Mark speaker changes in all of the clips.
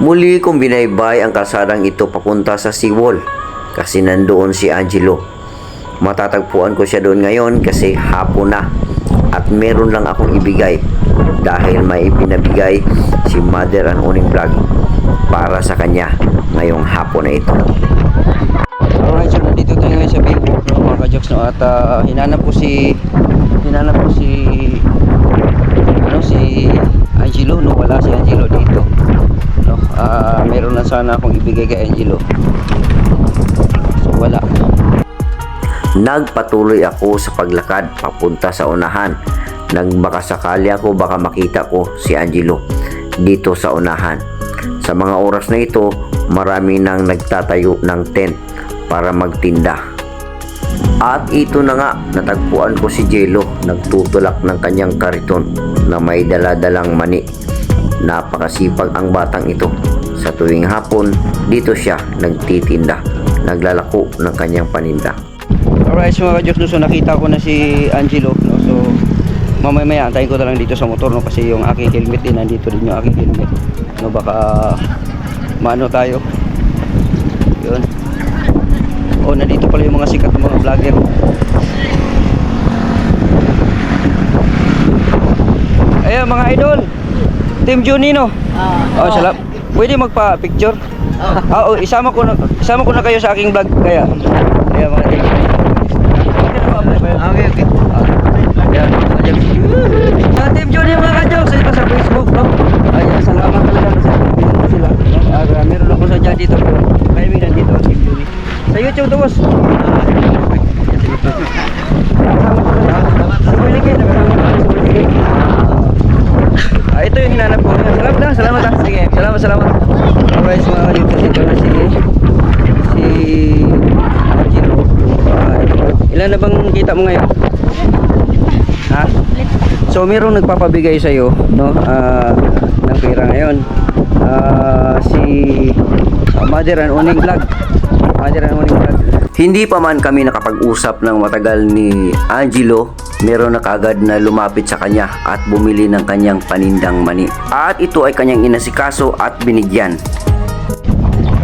Speaker 1: Muli kong binaybay ang kalsadang ito papunta sa seawall kasi nandoon si Angelo. Matatagpuan ko siya doon ngayon kasi hapon na at meron lang akong ibigay dahil may ipinabigay si Mother and Uning Vlog para sa kanya ngayong hapon na ito.
Speaker 2: Alright, so nandito tayo ngayon sa Billboard no, mga ka-jokes no at ah, hinanap ko si hinanap ko si ano si Angelo no wala si Angelo dito ah meron na sana akong ibigay kay Angelo so wala
Speaker 1: Nagpatuloy ako sa paglakad papunta sa unahan. Nagbaka sakali ako baka makita ko si Angelo dito sa unahan. Sa mga oras na ito, marami nang nagtatayo ng tent para magtinda. At ito na nga, natagpuan ko si Jello nagtutulak ng kanyang kariton na may daladalang mani. Napakasipag ang batang ito. Sa tuwing hapon, dito siya nagtitinda, naglalako ng kanyang paninda.
Speaker 2: Alright, so mga no, so nakita ko na si Angelo no so mamaya maya antayin ko na lang dito sa motor no kasi yung aking helmet din nandito din yung aking helmet. No baka maano tayo. Yun. Oh nandito pala yung mga sikat na mga vlogger. Ayan mga idol Team Junino Oh, salam. Pwede magpa-picture? Ah, oh, isama ko na isama ko na kayo sa aking vlog kaya. Ayan mga team. Okay, okay. Ayan, ayan. Sa Team Junino mga ka-jokes, ito sa Facebook, no? Ayan, salamat talaga sa sila. Ah, meron ako sa dyan dito pero kaya may nandito ang Team Junino. Sa YouTube to boss. Kasama ko na. Sa Bulikid, nakasama ko sa Bulikid. Ah, ito yung hinanap ko. Salamat na, salamat na. Sige, salamat, salamat. Alright, mga ka-YouTube, ito na si si Angelo. Ah, ilan na bang kita mo ngayon? Ha? So, mayroong nagpapabigay sa iyo, no? Ah, ng pera ngayon. Ah, si ah, Mother and Uning Vlog. Mother and Uning Vlog.
Speaker 1: Hindi pa man kami nakapag-usap ng matagal ni Angelo, meron na kagad na lumapit sa kanya at bumili ng kanyang panindang mani. At ito ay kanyang inasikaso at binigyan.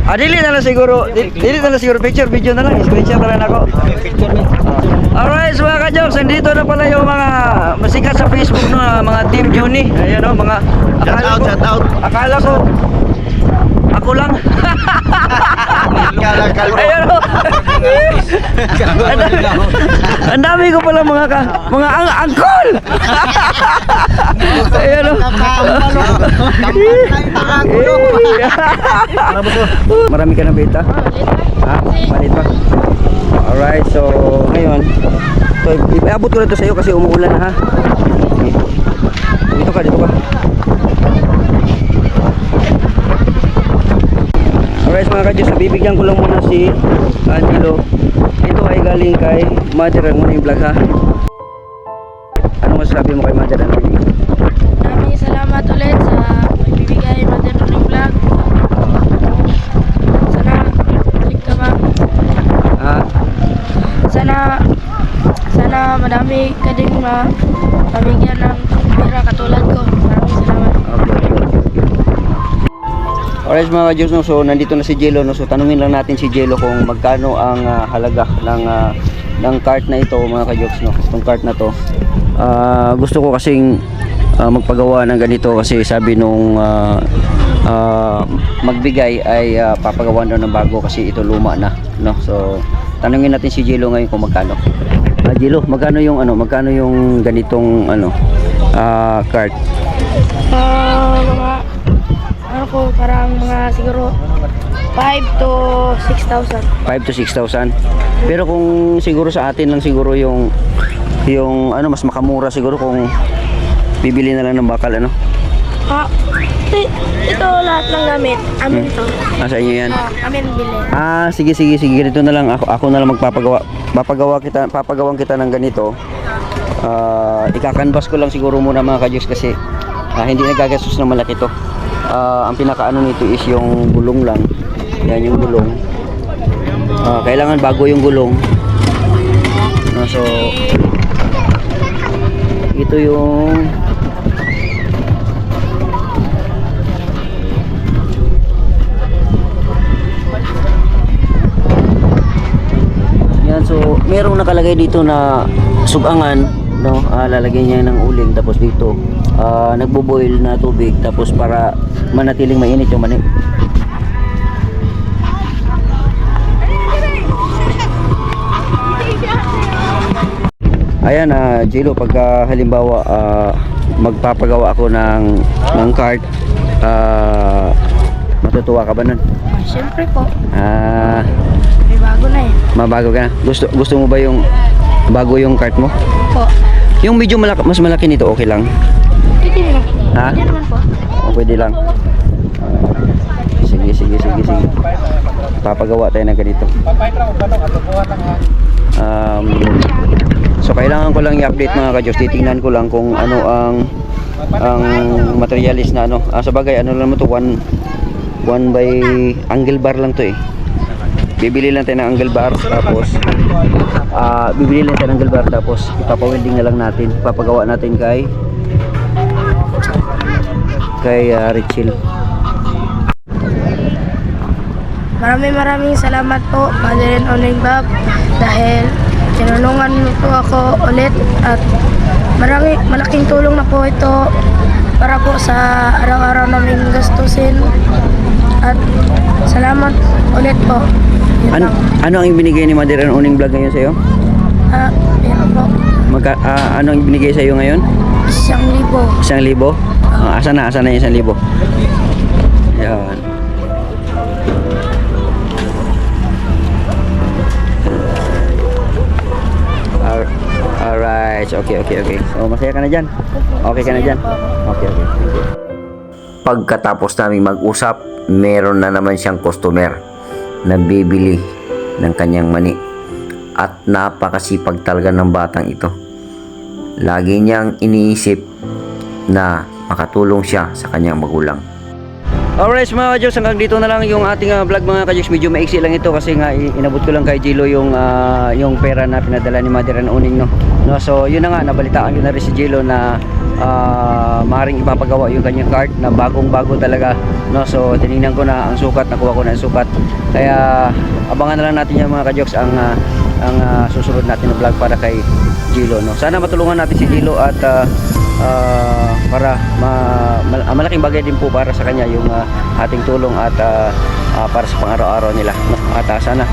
Speaker 2: Ah, dili na lang siguro. Dili, dili na lang siguro picture, video na lang. Screenshot na lang ako. Ah. Alright, so mga ka-jokes, nandito na pala yung mga masikat sa Facebook no, ah, mga Team Juni. Ayan o, mga akala ko, akala ko, ako lang. Ayan o. Ang dami- ko pala mga ka, mga ang angkol. Ayan o. Marami ka na beta? Ha? Malit pa? Alright, so ngayon so, iabot ko na to sa iyo kasi umuulan na ha dito ka, dito ka Kadyos, bibigyan ko lang muna si Angelo Ito ay galing kay Mother and Morning Vlog ha Ano masasabi mo kay Mother and Morning?
Speaker 3: Maraming salamat ulit sa bibigay Mother Running Vlog. Sana balik ka ba?
Speaker 2: Ha?
Speaker 3: Sana sana madami ka din ma pamigyan ng pera katulad ko.
Speaker 2: Alright mga ka-Diyos, no, so nandito na si Jello, no, so tanungin lang natin si Jello kung magkano ang ah, halaga ng ah, ng cart na ito mga ka-Diyos, no, itong cart na to. Ah, gusto ko kasing ah, magpagawa ng ganito kasi sabi nung ah, ah, magbigay ay ah, papagawa daw ng bago kasi ito luma na, no. So tanungin natin si Jello ngayon kung magkano. Ah, Jello, magkano yung ano, magkano yung ganitong ano ah, cart?
Speaker 3: Ah, mga ano ko parang mga siguro 5 to 6,000.
Speaker 2: 5 to 6,000. Pero kung siguro sa atin lang siguro yung yung ano mas makamura siguro kung bibili na lang ng bakal ano.
Speaker 3: Ah, ito, lahat ng gamit. Amin to.
Speaker 2: Ah, sa inyo yan.
Speaker 3: Ah, amin bili.
Speaker 2: Ah, sige sige sige ganito na lang ako ako na lang magpapagawa. Papagawa kita papagawan kita ng ganito. Ah, ika-canvas ko lang siguro muna mga kadyos kasi ah, hindi nagagastos na malaki to uh, ang pinakaano nito is yung gulong lang. Yan yung gulong. Uh, kailangan bago yung gulong. Uh, so ito yung yan so merong nakalagay dito na sugangan no? Ah, lalagyan niya ng uling tapos dito ah, nagbo-boil na tubig tapos para manatiling mainit yung mani. Ayan, ah, Jilo, pagka halimbawa ah, magpapagawa ako ng ng cart, ah, matutuwa ka ba nun?
Speaker 3: Siyempre po,
Speaker 2: Ah,
Speaker 3: na eh.
Speaker 2: Mabago ka na. Gusto gusto mo ba yung bago yung cart mo?
Speaker 3: Po,
Speaker 2: Yung medyo malaki, mas malaki nito, okay lang.
Speaker 3: pwede naman.
Speaker 2: Ha?
Speaker 3: Pwede naman po.
Speaker 2: O pwede lang. Sige, sige, sige, sige. Papagawa tayo ng ganito. Um, so kailangan ko lang i-update mga ka-Diyos. Titingnan ko lang kung ano ang ang materialis na ano. Ah, sa bagay, ano lang mo to? One, one by angle bar lang to eh. Bibili lang tayo ng angle bar tapos ah bibili lang tayo ng angle bar tapos ipapa-welding na lang natin. Papagawa natin kay kay uh, Richel.
Speaker 3: Maraming maraming salamat po, Mother and Oning Bob, dahil tinulungan niyo po ako ulit at marami, malaking tulong na po ito para po sa araw-araw naming gastusin at salamat ulit po.
Speaker 2: Ano, ano ang ibinigay ni Mother and Uning Vlog ngayon sa'yo?
Speaker 3: Ah, meron po.
Speaker 2: Magka, ah, ano ang ibinigay sa'yo ngayon?
Speaker 3: Isang libo.
Speaker 2: Isang libo? Ah, asa na? Asa na yung isang libo? Yan. Al- Alright. Okay, okay, okay. So, masaya ka na dyan? Okay ka na dyan? Okay, okay. Thank you.
Speaker 1: Pagkatapos namin mag-usap, meron na naman siyang customer na bibili ng kanyang mani. At napakasipag talaga ng batang ito. Lagi niyang iniisip na makatulong siya sa kanyang magulang.
Speaker 2: Alright mga kadyos, hanggang dito na lang yung ating ah, vlog mga kadyos. Medyo maiksi lang ito kasi nga inabot ko lang kay Jilo yung, ah, yung pera na pinadala ni Mother and Uning. No? No, so yun na nga, nabalitaan ko na rin si Jilo na ah, maaaring ipapagawa yung kanyang cart na bagong bago talaga. No? So tinignan ko na ang sukat, nakuha ko na ang sukat. Kaya abangan na lang natin yung mga kadyos ang, ah, ang ah, susunod natin na vlog para kay Jilo. No? Sana matulungan natin si Jilo at ah, ah, para ma- mal- ah, malaking bagay din po para sa kanya yung ah, ating tulong at ah, ah, para sa pang-araw-araw nila. No? at ah, sana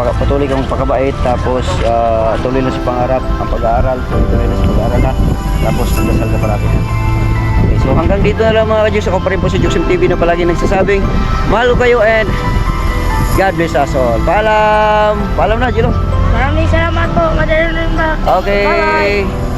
Speaker 2: pag- patuloy kang pagkabait tapos ah, tuloy na sa pangarap ang pag-aaral tuloy na sa pag-aaral ha? Tapos magdasal ka parati okay, so hanggang dito na lang mga kadyos ako pa rin po sa Juxim TV na palagi nagsasabing mahal ko kayo and God bless us all. Paalam! Paalam na Jilo
Speaker 3: Maraming salamat po, Oning Bob.
Speaker 2: okay.
Speaker 3: Bye-bye.